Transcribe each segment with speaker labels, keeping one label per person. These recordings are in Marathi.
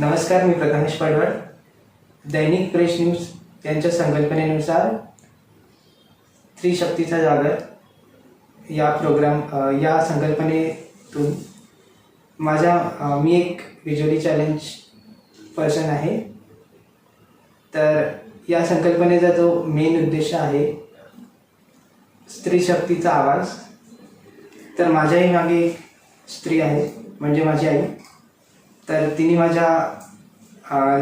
Speaker 1: नमस्कार मी प्रथमेश पडवळ. दैनिक प्रेस न्यूज यांच्या संकल्पनेनुसार स्त्रीशक्तीचा जागर या प्रोग्राम या संकल्पनेतून माझ्या मी एक व्हिज्युअली चॅलेंज पर्सन आहे. तर या संकल्पनेचा जो मेन उद्देश आहे स्त्रीशक्तीचा आवाज. तर माझ्याही मागे स्त्री आहे म्हणजे माझी आई. तर तिने माझ्या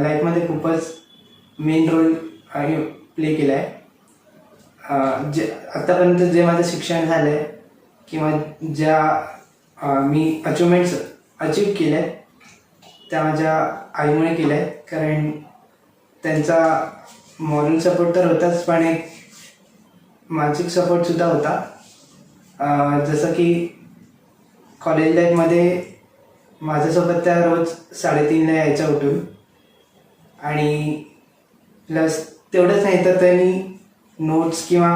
Speaker 1: लाईफमध्ये खूपच मेन रोल प्ले केला आहे जे आत्तापर्यंत जे माझं शिक्षण झालं आहे किंवा ज्या मी अचिव्हमेंट्स अचीव केल्या त्या माझ्या आईमुळे केल्या आहेत कारण त्यांचा मॉरल सपोर्ट तर होताच पण एक मानसिक सपोर्टसुद्धा होता. जसं की कॉलेज लाईफमध्ये माझ्यासोबत त्या रोज साडेतीनला यायच्या उठून. आणि प्लस तेवढंच नाही तर त्यांनी नोट्स किंवा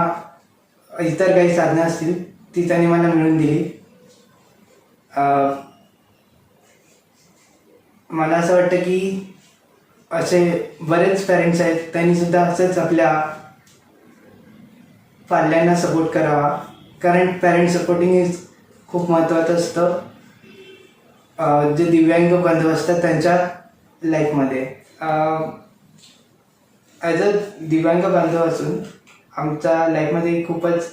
Speaker 1: इतर काही साधनं असतील ती त्यांनी मला मिळून दिली. मला असं वाटतं की असे बरेच पॅरेंट्स आहेत त्यांनी सुद्धा असंच आपल्या पाल्यांना सपोर्ट करावा. कारण पॅरेंट सपोर्टिंग इज खूप महत्त्वाचं असतं. जे दिव्यांग बांधव असतात त्यांच्या लाईफमध्ये ॲज अ दिव्यांग बांधव असून आमच्या लाईफमध्ये खूपच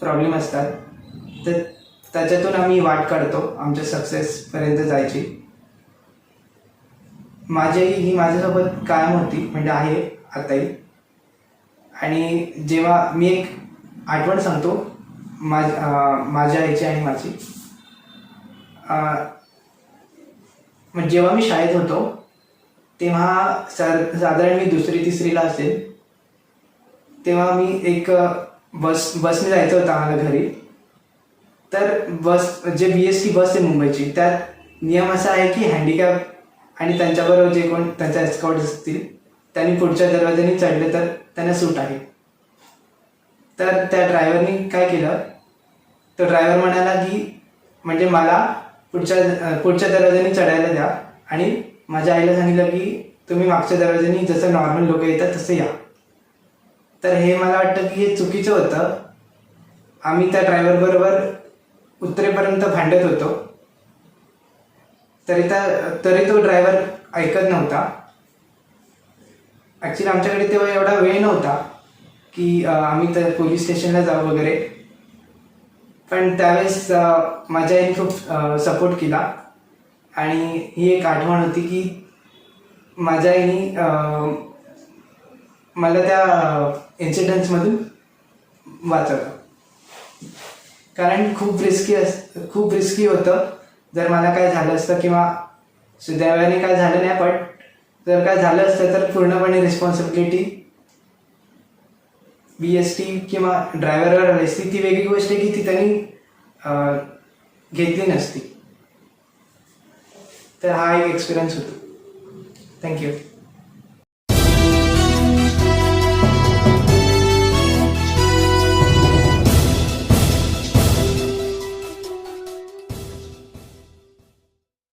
Speaker 1: प्रॉब्लेम असतात. तर त्याच्यातून आम्ही वाट काढतो आमच्या सक्सेसपर्यंत जायची. माझी आई ही माझ्यासोबत कायम होती म्हणजे आहे आताही. आणि जेव्हा मी एक आठवण सांगतो माझ माझ्या आईची आणि माझी. म्हणजे जेव्हा मी शाळेत होतो तेव्हा साधारण मी दुसरी तिसरीला असेल तेव्हा मी एक बस बसने जायचं होतं आम्हाला घरी. तर बस जे बी एस टी बस आहे मुंबईची त्यात नियम असा आहे की हँडिकॅप आणि त्यांच्याबरोबर जे कोण त्यांच्या एस्कॉट असतील त्यांनी पुढच्या दरवाज्याने चढले तर त्यांना सूट आहे. तर त्या ड्रायव्हरनी काय केलं तो ड्रायव्हर म्हणाला की म्हणजे मला पुढच्या पुढच्या दरवाज्याने चढायला द्या. आणि माझ्या आईला सांगितलं की तुम्ही मागच्या दरवाज्याने जसं नॉर्मल लोक येतात तसं या. तर हे मला वाटतं की हे चुकीचं होतं. आम्ही त्या ड्रायव्हर बरोबर उत्तरेपर्यंत भांडत होतो. तरी त्या तरी तो ड्रायव्हर ऐकत नव्हता. ॲक्च्युली आमच्याकडे तेव्हा एवढा वेळ नव्हता की आम्ही तर पोलीस स्टेशनला जाऊ वगैरे. पण त्यावेळेस माझ्या आईने खूप सपोर्ट केला. आणि ही एक आठवण होती की माझ्या आईने मला त्या इन्सिडेंट्समधून वाचवलं. कारण खूप रिस्की अस खूप रिस्की होतं. जर मला काय झालं असतं किंवा सुदैवाने काय झालं नाही बट जर काय झालं असतं तर पूर्णपणे रिस्पॉन्सिबिलिटी बी एस टी किंवा ड्रायव्हरवर आली असती ती वेगळी गोष्ट आहे की ती त्यांनी घेतली नसती. तर हा एक एक्सपिरियन्स होतो. थँक्यू